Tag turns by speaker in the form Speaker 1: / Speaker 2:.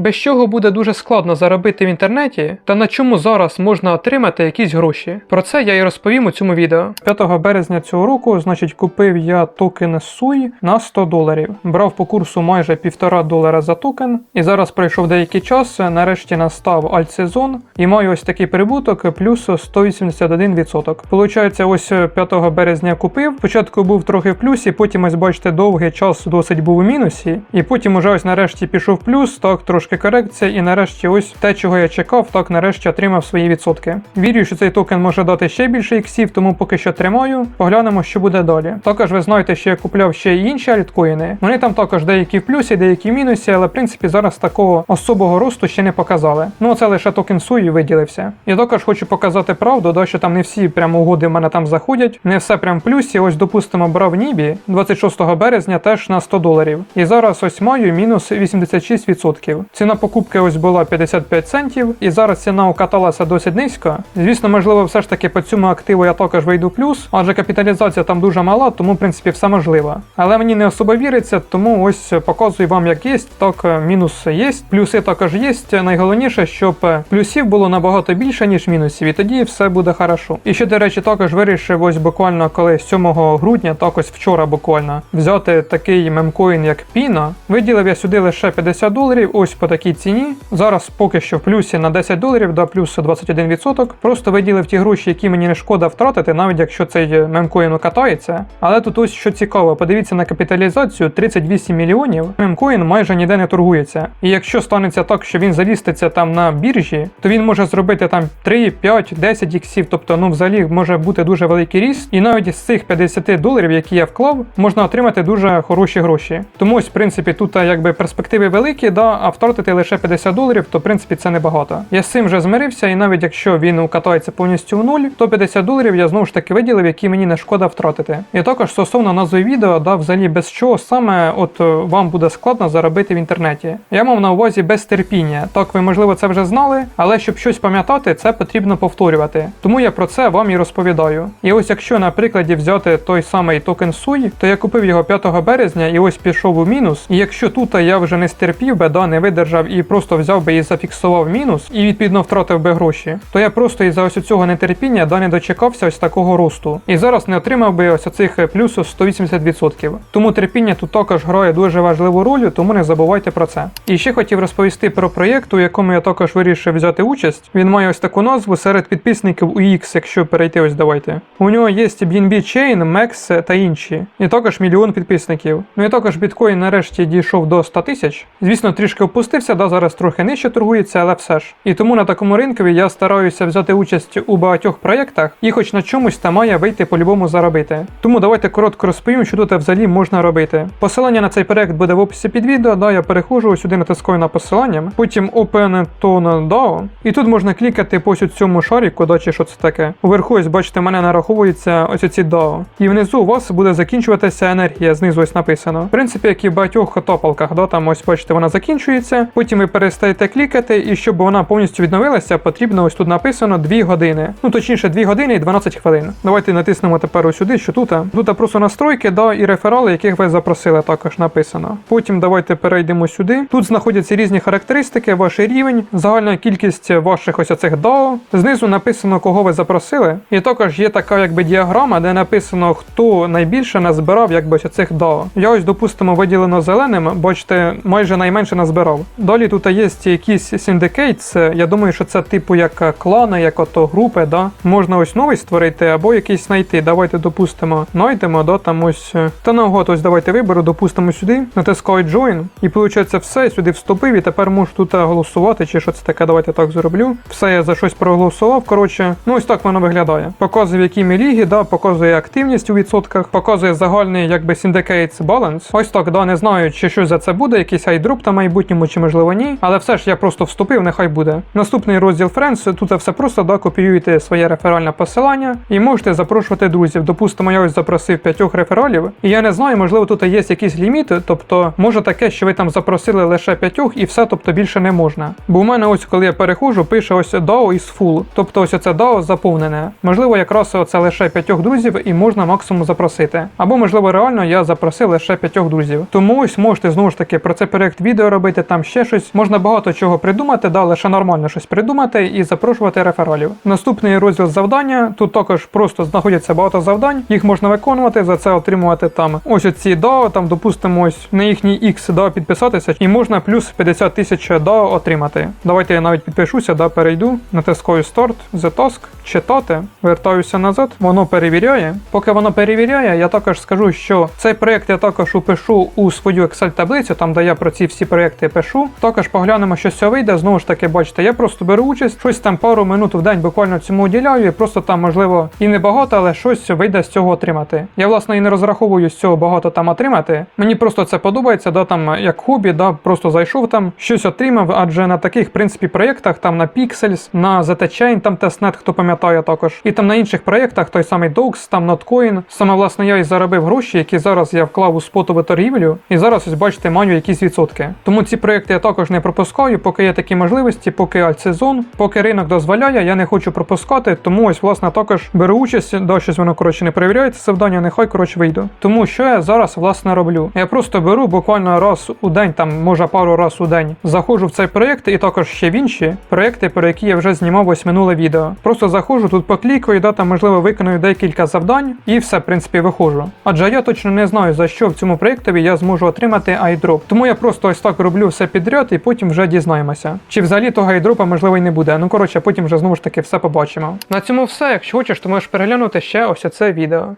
Speaker 1: без чого буде дуже складно заробити в інтернеті, та на чому зараз можна отримати якісь гроші. Про це я і розповім у цьому відео. 5 березня цього року, значить, купив я токен SUI на 100 доларів. Брав по курсу майже півтора долара за токен. І зараз пройшов деякий час. Нарешті настав альтсезон і маю ось такий прибуток плюс 181%. Получається, ось 5 березня купив. Спочатку був трохи в плюсі, потім ось бачите, довгий час досить був у мінусі, і потім уже ось нарешті пішов плюс, так трошки корекція, і нарешті ось те, чого я чекав, так нарешті отримав свої відсотки. Вірю, що цей токен може дати ще більше іксів, тому поки що тримаю. Поглянемо, що буде далі. Також ви знаєте, що я купляв ще й інші альткоїни. Вони там також деякі в плюсі, деякі в мінусі, але в принципі зараз такого особого росту ще не показали. Ну це лише токен Суї виділився. Я також хочу показати правду, да, що там не всі прямо угоди в мене там заходять, не все прям в плюсі. Ось, допустимо, брав Нібі 26 березня теж на 100 доларів. І зараз ось маю мінус 86%. Ціна покупки ось була 55 центів, і зараз ціна укаталася досить низько. Звісно, можливо, все ж таки по цьому активу я також вийду плюс, адже капіталізація там дуже мала, тому в принципі все можливо. Але мені не особо віриться, тому ось показую вам, як є. Так, е, мінус є, плюси також є. Найголовніше, щоб е, плюсів було набагато більше, ніж мінусів, і тоді все буде хорошо. І ще, до речі, також вирішив ось буквально коли 7 грудня, так ось вчора буквально, взяти такий мемкоін, як Піна. Виділив я сюди лише 50 доларів, ось по такій ціні. Зараз поки що в плюсі на 10 доларів, да плюс 21%. Просто виділив ті гроші, які мені не шкода втратити, навіть якщо цей мемкоін катається. Але тут ось що цікаво, подивіться на капіталізацію 38 мільйонів. Мемкоін майже ніде не торгується. І якщо станеться так, що він заліститься там на біржі, то він може зробити там 3, 5, 10 іксів, тобто ну взагалі може бути дуже великий ріст. І навіть з цих 50 доларів, які я вклав, можна отримати дуже хороші гроші. Тому ось, в принципі, тут якби перспективи великі, да, а втратити лише 50 доларів, то в принципі це небагато. Я з цим вже змирився, і навіть якщо він укатається повністю в нуль, то 50 доларів я знову ж таки виділив, які мені не шкода втратити. І також стосовно назви відео, да, взагалі без чого саме от е, вам буде складно заробити в інтернеті. Я мав на увазі без терпіння. Так, ви можливо це вже знали, але щоб щось пам'ятати, це потрібно повторювати. Тому я про це вам і розповідаю. І ось якщо на прикладі взяти той самий токен Суй, то я купив його 5 березня і ось пішов у мінус. І якщо тут я вже не стерпів би, да, не видержав і просто взяв би і зафіксував мінус, і відповідно втратив би гроші, то я просто із-за ось цього нетерпіння да не дочекався ось такого росту. І зараз не отримав би ось оцих плюсу 180%. Тому терпіння тут також грає дуже важливу роль, тому не забувайте про це. І ще хотів розповісти про проєкт, у якому я також вирішив взяти участь. Він має ось таку назву серед підписників UX, якщо перейти ось давайте. У нього є BNB Chain, MEX та інші. І також мільйон підписників. Ну і також біткоін нарешті дійшов до 100 тисяч. Звісно, трішки опустився, да зараз трохи нижче торгується, але все ж. І тому на такому ринкові я стараюся взяти участь у багатьох проєктах і хоч на чомусь та має вийти по-любому заробити. Тому давайте коротко розповім, що тут взагалі можна робити. Посилання на цей проєкт буде в описі під відео, да, я переходжу сюди натискаю на посилання, потім Open Tone DAO, і тут можна клікати по цьому шаріку, да, чи що це таке. Уверху, ось бачите, мене нараховуються ось ці DAO. І внизу у вас буде закінчуватися енергія, знизу ось написано. В принципі, як і в багатьох топалках, да, там ось бачите, вона закінчується, потім ви перестаєте клікати, і щоб вона повністю відновилася, потрібно ось тут написано 2 години. Ну точніше, 2 години і 12 хвилин. Давайте натиснемо тепер ось сюди, що тут. Тут просто настройки, да, і реферали, яких ви запросили, також написано. Потім давайте перейдемо сюди. Тут знаходяться різні характеристики, ваш рівень, загальна кількість ваших ось оцих DAO. Знизу написано, кого ви запросили. І також є така якби діаграма, де написано, хто найбільше назбирав якби ось оцих DAO. Я ось, допустимо, виділено зеленим, бачите, майже найменше назбирав. Далі тут є якісь syndicates, я думаю, що це типу як клани, як ото групи, да. Можна ось новий створити або якийсь знайти. Давайте допустимо, знайдемо, да, там ось. е, Та наугад, ось давайте виберу, допустимо сюди, натискаю Join, і виходить все, сюди вступив, і тепер можу тут е, голосувати, чи що це таке, давайте так зроблю. Все, я за щось проголосував. Коротше, ну ось так воно виглядає. Показує, в якій ми лігі, да, показує активність у відсотках, показує загальний якби syndicates balance. Ось так, да, не знаю, чи щось за це буде, якийсь айдроп та майбутньому, чи можливо ні. Але все ж я просто вступив, нехай буде. Наступний розділ Friends, тут все просто да, копіюєте своє реферальне посилання і можете запрошувати друзів. Допустимо, я ось запросив п'ятьох рефералів, і я не знаю, можливо, тут є якісь ліміти, тобто може таке, що ви там запросили лише п'ятьох і все, тобто більше не можна. Бо у мене ось, коли я переходжу, пише ось DAO is full, тобто ось це DAO заповнене. Можливо, якраз це лише п'ятьох друзів і можна максимум запросити. Або, можливо, реально я запросив лише п'ятьох друзів. Тому ось можете знову ж таки про це проект відео робити, там ще щось. Можна багато чого придумати, да, лише нормально щось придумати і запрошувати рефералів. Наступний розділ завдання. Тут також просто знаходяться багато завдань, їх можна виконувати, за це отримувати там ось оці DAO, там, допустимо, ось на їхній X DAO підписатися, і можна плюс 50 тисяч DAO отримати. Давайте я навіть підпишуся, да, перейду, натискаю Start, The Task, читати, вертаюся назад, воно перевіряє. Поки воно перевіряє, я також скажу, що цей проєкт я також упишу у свою Excel-таблицю, там де я про ці всі проєкти пишу. Також поглянемо, що з вийде. Знову ж таки, бачите, я просто беру участь, щось там пару минут в день буквально цьому уділяю, і просто там, можливо, і не багато, але щось вийде з цього отримати. Я, власне, і не розраховую з цього багато там отримати. Мені просто це подобається, да, там як хобі, да, просто зайшов там, щось отримав, адже на таких, в принципі, проєктах, там на Pixels, на ZTChain, там Testnet, хто пам'ятає також, і там на інших проєктах, той самий Dogs, там Notcoin. Саме власне я і заробив гроші, які зараз я вклав у спотову торгівлю, і зараз ось бачите, маю якісь відсотки. Тому ці проєкти я також не пропускаю, поки є такі можливості, поки альтсезон, поки ринок дозволяє, я не хочу пропускати, тому ось власне також беру участь, да, щось воно коротше не перевіряється завдання, нехай коротше вийду. Тому що я зараз власне роблю? Я просто беру буквально раз у день, там може пару раз у день, заходжу в цей проєкт і також ще в інші проєкти, про які я вже знімав ось минуле відео. Просто заходжу тут поклікаю, да, там можливо виконую декілька завдань і все, в принципі, виходжу. Адже я точно не знаю за що в цьому проєктові я зможу отримати айдроп. Тому я просто ось так роблю все підряд і потім вже дізнаємося. Чи взагалі того гайдропа й не буде. Ну коротше, потім вже знову ж таки все побачимо. На цьому все. Якщо хочеш, то можеш переглянути ще ось це відео.